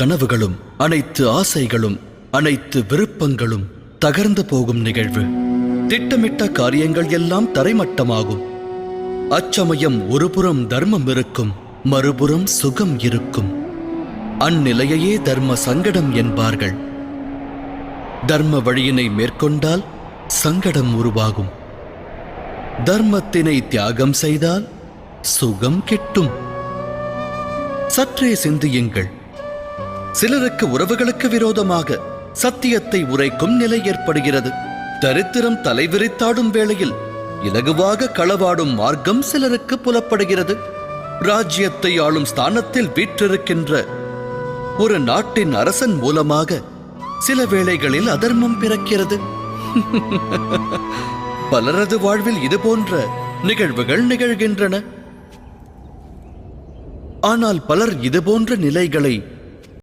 கனவுகளும் அனைத்து ஆசைகளும் அனைத்து விருப்பங்களும் தகர்ந்து போகும் நிகழ்வு. திட்டமிட்ட காரியங்கள் எல்லாம் தரைமட்டமாகும். அச்சமயம் ஒருபுறம் தர்மம் இருக்கும் மறுபுறம் சுகம் இருக்கும். அந்நிலையையே தர்ம சங்கடம் என்பார்கள். தர்ம வழியினை மேற்கொண்டால் சங்கடம் உருவாகும். தர்மத்தினை தியாகம் செய்தால் சுகம் கெட்டும். சற்றே சிந்தியுங்கள். சிலருக்கு உறவுகளுக்கு விரோதமாக சத்தியத்தை உரைக்கும் நிலை ஏற்படுகிறது. தரித்திரம் தலைவிரித்தாடும் வேளையில் இலகுவாக களவாடும் மார்க்கம் சிலருக்கு புலப்படுகிறது. ராஜ்யத்தை ஆளும் ஸ்தானத்தில் வீற்றிருக்கின்ற ஒரு நாட்டின் அரசன் மூலமாக சில வேளைகளில் அதர்மம் பிறக்கிறது. பலரது வாழ்வில் இது போன்ற நிகழ்வுகள் நிகழ்கின்றன. ஆனால் பலர் இதுபோன்ற நிலைகளை